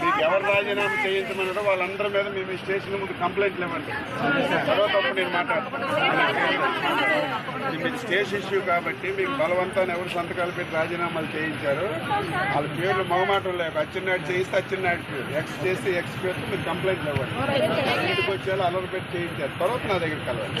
మీకు ఎవరు రాజీనామా చేయించమన్నారో వాళ్ళందరి మీద మేము ఈ స్టేషన్ ముందు కంప్లైంట్లు ఇవ్వండి. తర్వాత అప్పుడు నేను మాట్లాడతాను. మీకు స్టేషన్ ఇష్యూ కాబట్టి మీకు బలవంతాన్ని ఎవరు సంతకాలు పెట్టి రాజీనామాలు చేయించారు వాళ్ళ పేర్లు మొహమాటం లేక అచ్చెన్నాయుడు చేయిస్తే అచ్చెన్నాయుడు పేరు ఎక్స్ చేస్తే ఎక్స్ పేరుతో మీరు కంప్లైంట్లు ఇవ్వండి. ఇంటికి వచ్చేలా అలర్ పెట్టి చేయించారు? తర్వాత నా దగ్గర కలవండి.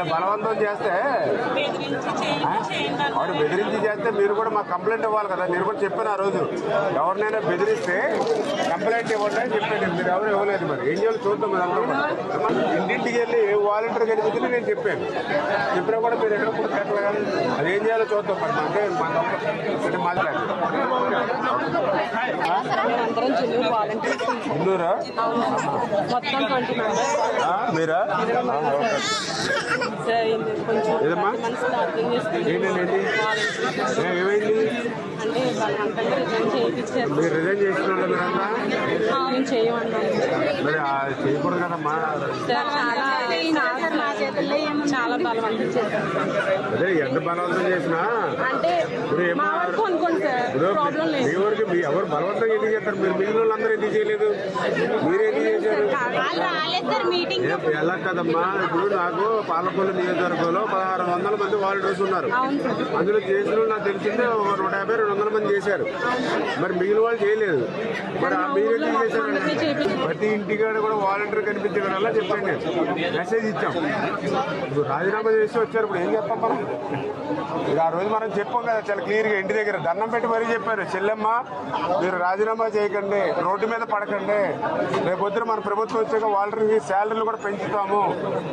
వాళ్ళు బలవంతం చేస్తే వాడు బెదిరించి చేస్తే మీరు కూడా మాకు కంప్లైంట్ ఇవ్వాలి కదా. నేను కూడా చెప్పాను ఆ రోజు. ఎవరినైనా బెదిరిస్తే కంప్లైంట్ ఇవ్వండి అని చెప్పాను మీరు ఎవరు ఇవ్వలేదు మరి. ఏం చేయాలి చూద్దాం మరి అందరం కూడా. ఇంటింటికి వెళ్ళి వాలంటీర్ కనిపించింది నేను చెప్పాను. చెప్పినా కూడా మీరు ఎక్కడ కూడా కట్టలేదు కానీ అది ఏం చేయాలో చూద్దాం మరి. అంటే మన అంటే ఆ, మీరా? ఏదమ్మా? ఏంటండి ఏ, ఏమైంది? మీరు రిజైన్ చేయమన్నాము మరి ఆ చేయకూడదు కదమ్మా. చాలా చాలా బలవంతం చేశారు. అదే ఎంత బలవంతం చేసినా అంటే ఇప్పుడు ఏం మా వరకు అనుకోండి సార్ ఇప్పుడు ప్రాబ్లం మీ లేదు. వరకు మీ ఎవరు బలవంతంగా ఎందుకు చేస్తారు? మీరు మిగిలిన వాళ్ళందరూ ఎందుకు చేయలేదు? మీరు ఎందుకు చేశారు? ఎలా కదమ్మా? ఇప్పుడు నాకు పాలకొల్లు నియోజకవర్గంలో పదహారు వందల మంది వాలంటీర్స్ ఉన్నారు. అందులో చేసిన నాకు తెలిసిందే ఒక నూట యాభై రెండు వందల మంది చేశారు. మరి మిగిలిన వాళ్ళు చేయలేదు. మరి ఆ మీరు ఎందుకు చేశారు? ప్రతి ఇంటికాడ కూడా వాలంటీర్ కనిపించగల చెప్పండి నేను. మెసేజ్ ఇచ్చాం. ఇప్పుడు రాజీనామా చేసి వచ్చారు ఇప్పుడు ఏం చెప్పాం మనం? ఇక ఆ రోజు మనం చెప్పాం కదా చాలా క్లియర్గా ఇంటి దగ్గర దండం పెట్టి మరీ చెప్పారు. చెల్లెమ్మ మీరు రాజీనామా చేయకండి రోడ్డు మీద పడకండి. రేపు పొద్దున మన ప్రభుత్వం వచ్చాక వాలంటీర్కి శాలరీలు కూడా పెంచుతాము.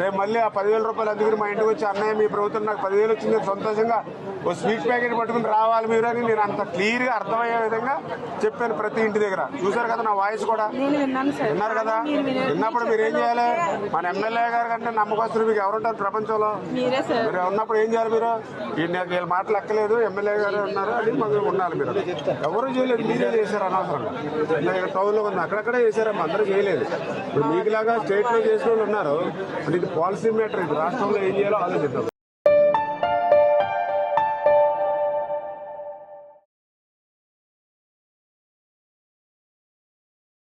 రేపు మళ్ళీ ఆ పదివేల రూపాయలు అందుకుని మా ఇంటికి వచ్చి అన్నయ్య మీ ప్రభుత్వం నాకు పదివేలు వచ్చింది సంతోషంగా ఓ స్వీట్ ప్యాకెట్ పట్టుకుని రావాలి మీరు అని నేను అంత క్లియర్గా అర్థమయ్యే విధంగా చెప్పాను ప్రతి ఇంటి దగ్గర. చూసారు కదా నా వాయిస్ కూడా? విన్నారు కదా? విన్నప్పుడు మీరు ఏం చేయాలి? మన ఎమ్మెల్యే గారు కంటే నమ్మకస్తులు మీకు ఎవరుంటారు ప్రపంచంలో? మీరే ఉన్నప్పుడు ఏం చేయాలి మీరు? వీళ్ళ మాటలు ఎక్కలేదు ఎమ్మెల్యే గారు ఉన్నారు అని మాకు ఉండాలి మీరు. ఎవరు చేయలేదు మీరే చేశారు అనవసరంగా. నా ఇక్కడ టౌన్లో ఉంది అక్కడక్కడే చేశారమ్మా అందరూ చేయలేదు. ఇప్పుడు మీకులాగా స్టేట్లో చేసిన వాళ్ళు ఉన్నారు. అంటే ఇది పాలసీ మ్యాటర్ ఇది రాష్ట్రంలో ఏం చేయాలో ఆలోచిద్దాం.